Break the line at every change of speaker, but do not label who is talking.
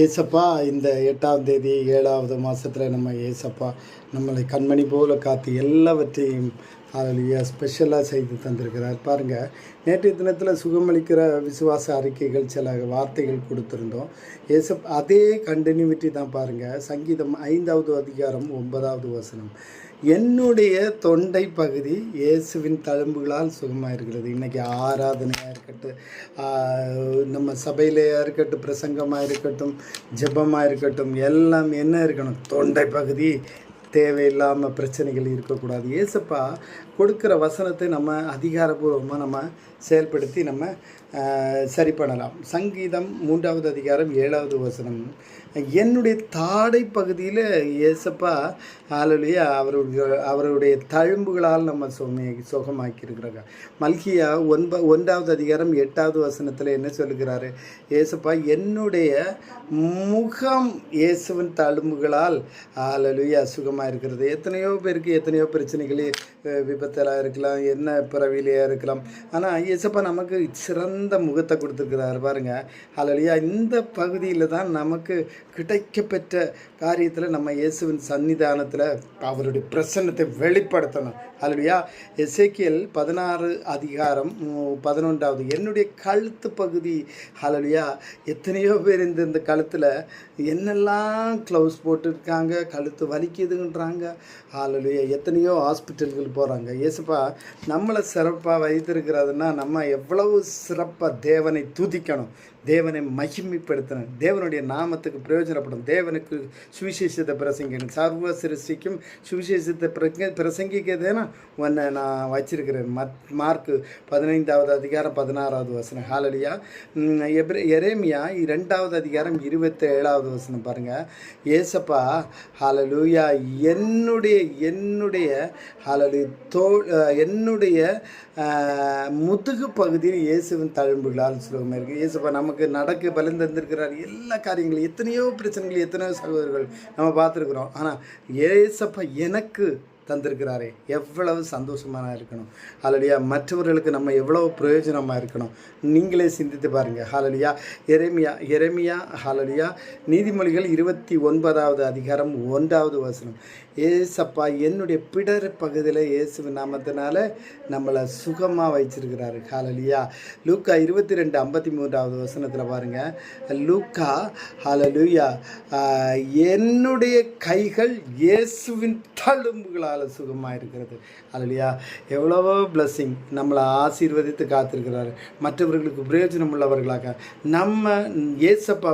ஏசப்பா இந்த எட்டாம் தேதி ஏழாவது மாதத்தில் நம்ம ஏசப்பா நம்மளை கண்மணி போல காத்து எல்லாவற்றையும் அதிலேயே ஸ்பெஷலாக செய்து தந்திருக்கிறார். பாருங்கள் நேற்றைய தினத்தில் சுகமளிக்கிற விசுவாச அறிக்கைகள் சில வார்த்தைகள் கொடுத்துருந்தோம். ஏசப் அதே கண்டினியூட்டி தான் பாருங்கள் சங்கீதம் ஐந்தாவது அதிகாரம் ஒன்பதாவது வசனம். என்னுடைய தொண்டை பகுதி இயேசுவின் தழும்புகளால் சுகமாக இருக்கிறது இன்றைக்கி ஆராதனையாக இருக்கட்டும் நம்ம சபையிலையாக இருக்கட்டும் பிரசங்கமாக இருக்கட்டும் ஜெபமாக இருக்கட்டும் எல்லாம் என்ன இருக்கணும்? தொண்டை பகுதி தேவையில்லாமல் பிரச்சனைகள் இருக்கக்கூடாது. ஏசப்பா கொடுக்குற வசனத்தை நம்ம அதிகாரபூர்வமாக நம்ம செயல்படுத்தி நம்ம சரி பண்ணலாம். சங்கீதம் மூன்றாவது அதிகாரம் ஏழாவது வசனம். என்னுடைய தாடை பகுதியில் ஏசப்பா ஆளுடைய அவருடைய அவருடைய தழும்புகளால் நம்ம சுகமே சுகமாக்கியிருக்கிறாங்க. மல்கியா ஒன்ப ஒன்றாவது அதிகாரம் எட்டாவது வசனத்தில் என்ன சொல்லுகிறாரு? ஏசப்பா என்னுடைய முகம் இயேசுவின் தழும்புகளால் ஆலலுயா சுகமாக இருக்கிறது. எத்தனையோ பேருக்கு எத்தனையோ பிரச்சனைகள் விபத்தெல்லாம் இருக்கலாம் என்ன பிறவிலையாக இருக்கலாம். ஆனால் இயேசப்பா நமக்கு சிறந்த முகத்தை கொடுத்துருக்கிறார் பாருங்க. ஆலலுயா இந்த பகுதியில் தான் நமக்கு கிடைக்கப்பெற்ற காரியத்தில் நம்ம இயேசுவின் சன்னிதானத்தில் அவருடைய பிரசன்னத்தை வெளிப்படுத்தணும். அல்லையா எசேக்கியல் பதினாறு அதிகாரம் பதினொன்றாவது. என்னுடைய கழுத்து பகுதி அலலியா எத்தனையோ பேர் இந்த இந்த கழுத்தில் என்னெல்லாம் க்ளவுஸ் போட்டுருக்காங்க கழுத்து வலிக்குதுன்னு சொல்கிறாங்க ஆளுடைய எத்தனையோ ஹாஸ்பிட்டல்கள் போகிறாங்க ஏசப்பா நம்மளை சிறப்பாக வைத்திருக்கிறதுனா நம்ம எவ்வளவு சிறப்பாக தேவனை துதிக்கணும். தேவனை மகிமைப்படுத்தின தேவனுடைய நாமத்துக்கு பிரயோஜனப்படும். தேவனுக்கு சுவிசேஷத்தை பிரசங்கிக்கணும். சர்வ சிருஷ்டிக்கும் சுவிசேஷத்தை பிரங்க பிரசங்கிக்கிறதுனா உன்னை நான் வச்சிருக்கிறேன். மத் மார்க்கு பதினைந்தாவது அதிகாரம் பதினாறாவது வசனம். ஹாலலியா எப்ர எரேமியா இரண்டாவது அதிகாரம் இருபத்தி ஏழாவது வசனம் பாருங்கள் ஏசப்பா ஹாலலூயா என்னுடைய என்னுடைய ஹாலலு தோ என்னுடைய முதுகு பகுதியில் இயேசுவின் தழும்புகளால் சுலகமாக இருக்குது நம்ம நமக்கு நடக்க பலன் தந்திருக்கிறார். எல்லா காரியங்களும் எத்தனையோ பிரச்சனைகள் எத்தனையோ சகோதரர்கள் நம்ம பார்த்துருக்குறோம். ஆனால் ஏசப்பா எனக்கு தந்திருக்கிறாரே. எவ்வளவு சந்தோஷமாக இருக்கணும். ஹாலலியா மற்றவர்களுக்கு நம்ம எவ்வளவு பிரயோஜனமாக இருக்கணும். நீங்களே சிந்தித்து பாருங்கள் ஹாலலியா எரேமியா எரேமியா ஹாலலியா நீதிமொழிகள் இருபத்தி ஒன்பதாவது அதிகாரம் ஒன்றாவது வசனம். ஏசப்பா என்னுடைய பிடர் பகுதியில் இயேசுவின் நாமத்தினால நம்மளை சுகமாக வச்சிருக்கிறாரு ஹாலலியா லூக்கா இருபத்தி ரெண்டு ஐம்பத்தி மூன்றாவது வசனத்தில் பாருங்கள் லூக்கா ஹாலலூயா என்னுடைய கைகள் இயேசுவின் தழும்புகளால் சுகமாக இருக்கிறது. அதுலையா எவ்வளவோ பிளஸ்ஸிங் நம்மளை ஆசீர்வதித்து காத்திருக்கிறாரு. மற்றவர்களுக்கு பிரயோஜனம் உள்ளவர்களாக நம்ம ஏசப்பா